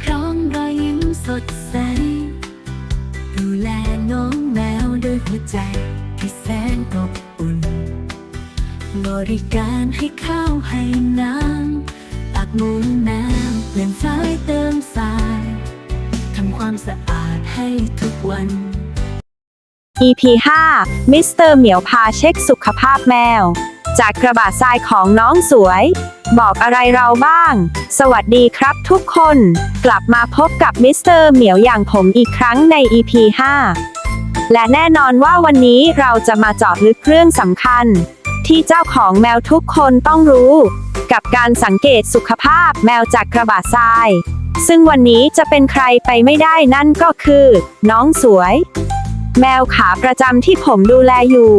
พร้อมรอยยิ้มสดใส ดูแลน้องแมวด้วยหัวใจที่แสนอบอุ่น บริการให้ข้าวให้น้ำตักมูลแมวเปลี่ยนสายเติมสาย ทำความสะอาดให้ทุกวัน EP 5มิสเตอร์เหมียวพาเช็คสุขภาพแมว จากกระบะทรายของน้องสวย บอกอะไรเราบ้าง สวัสดีครับทุกคน กลับมาพบกับมิสเตอร์เหมียวอย่างผมอีกครั้งใน EP 5 และแน่นอนว่าวันนี้เราจะมาเจาะลึกเรื่องสำคัญ ที่เจ้าของแมวทุกคนต้องรู้ กับการสังเกตสุขภาพแมวจากกระบะทราย ซึ่งวันนี้จะเป็นใครไปไม่ได้นั่นก็คือ น้องสวย แมวขาประจำที่ผมดูแลอยู่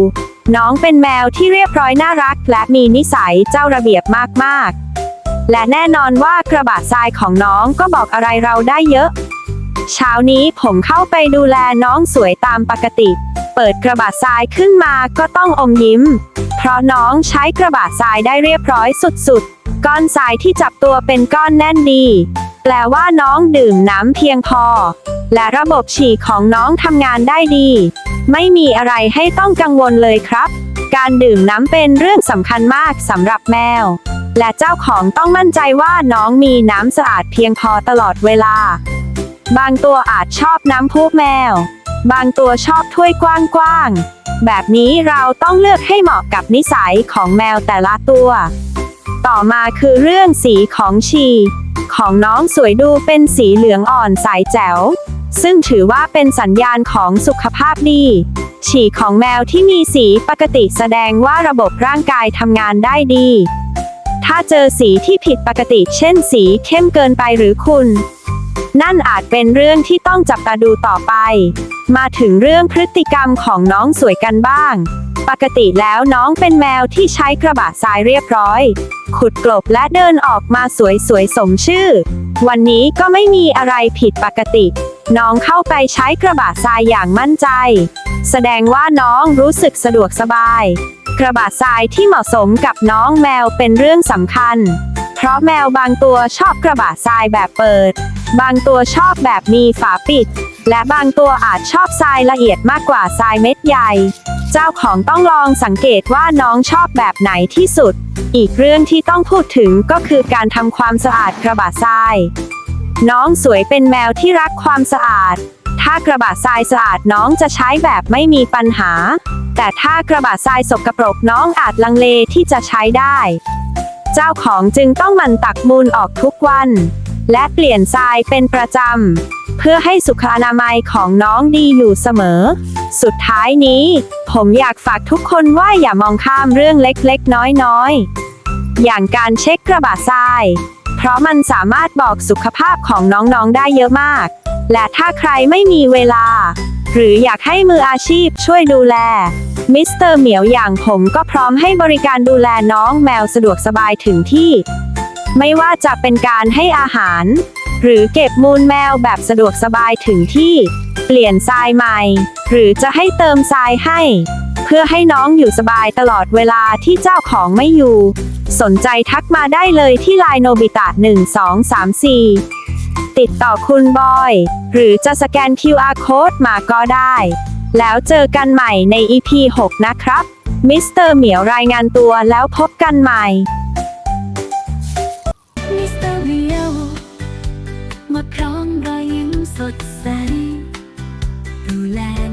น้องเป็นแมวที่เรียบร้อยน่ารัก และมีนิสัยเจ้าระเบียบมากๆ และแน่นอนว่ากระบะทรายของน้องก็บอกอะไรเราได้เยอะ เช้านี้ผมเข้าไปดูแลน้องสวยตามปกติ เปิดกระบะทรายขึ้นมาก็ต้องอมยิ้ม เพราะน้องใช้กระบะทรายได้เรียบร้อยสุดๆ ก้อนทรายที่จับตัวเป็นก้อนแน่นดี แปลว่าน้องดื่มน้ำเพียงพอ และระบบฉี่ของน้องทำงานได้ดี ไม่มีอะไรให้ต้องกังวลเลยครับ การดื่มน้ำเป็นเรื่องสำคัญมากสำหรับแมว และเจ้าของต้องมั่นใจว่าน้องมีน้ำสะอาดเพียงพอตลอดเวลา บางตัวอาจชอบน้ำพุแมว บางตัวชอบถ้วยกว้างๆ แบบนี้เราต้องเลือกให้เหมาะกับนิสัยของแมวแต่ละตัว ต่อมาคือเรื่องสีของฉี่ ของน้องสวยดูเป็นสีเหลืองอ่อนใสแจ๋ว ซึ่งถือว่าเป็นสัญญาณของสุขภาพดี ฉี่ของแมวที่มีสีปกติแสดงว่าระบบร่างกายทำงานได้ดี ถ้าเจอสีที่ผิดปกติ เช่นสีเข้มเกินไปหรือคุณ นั่นอาจเป็นเรื่องที่ต้องจับตาดูต่อไป มาถึงเรื่องพฤติกรรมของน้องสวยกันบ้าง ปกติแล้วน้องเป็นแมวที่ใช้กระบะทรายเรียบร้อย ขุดกลบและเดินออกมาสวยๆสมชื่อ วันนี้ก็ไม่มีอะไรผิดปกติ น้องเข้าไปใช้กระบะทรายอย่างมั่นใจ แสดงว่าน้องรู้สึกสะดวกสบาย กระบะทรายที่เหมาะสมกับน้องแมวเป็นเรื่องสำคัญ เพราะแมวบางตัวชอบกระบะทรายแบบเปิด บางตัวชอบแบบมีฝาปิด และบางตัวอาจชอบทรายละเอียดมากกว่าทรายเม็ดใหญ่ เจ้าของต้องลองสังเกตว่าน้องชอบแบบไหนที่สุด อีกเรื่องที่ต้องพูดถึงก็คือการทำความสะอาดกระบะทราย น้องสวยเป็นแมวที่รักความสะอาด ถ้ากระบะทรายสะอาดน้องจะใช้แบบไม่มีปัญหา แต่ถ้ากระบะทรายสกปรกน้องอาจลังเลที่จะใช้ได้ เจ้าของจึงต้องมันตักมูลออกทุกวัน และเปลี่ยนทรายเป็นประจำ เพื่อให้สุขอนามัยของน้องดีอยู่เสมอ สุดท้ายนี้ ผมอยากฝากทุกคนว่าอย่ามองข้ามเรื่องเล็กๆ น้อยๆ อย่างการเช็คกระบะทราย เพราะมันสามารถบอกสุขภาพของน้องๆ ได้เยอะมาก และถ้าใครไม่มีเวลา หรืออยากให้มืออาชีพช่วยดูแลมิสเตอร์เหมียวอย่างผมก็พร้อมให้บริการดูแลน้องแมวสะดวกสบายถึงที่ ไม่ว่าจะเป็นการให้อาหาร หรือเก็บมูลแมวแบบสะดวกสบายถึงที่ เปลี่ยนทรายใหม่ หรือจะให้เติมทรายให้ เพื่อให้น้องอยู่สบายตลอดเวลาที่เจ้าของไม่อยู่ สนใจทักมาได้เลยที่ไลน์โนบิตะ1234 ติดต่อคุณบอย หรือจะสแกน QR Code มาก็ได้ แล้วเจอกันใหม่ใน EP 6 นะครับมิสเตอร์เหมียวรายงานตัวแล้วพบกันใหม่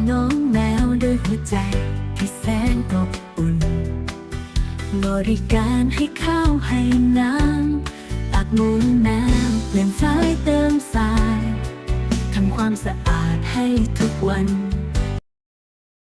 น้องแมวด้วยหัวใจที่แสนอบอุ่น บริการให้ข้าวให้น้ำตักมูลแมวเปลี่ยนสายเติมสาย ทำความสะอาดให้ทุกวัน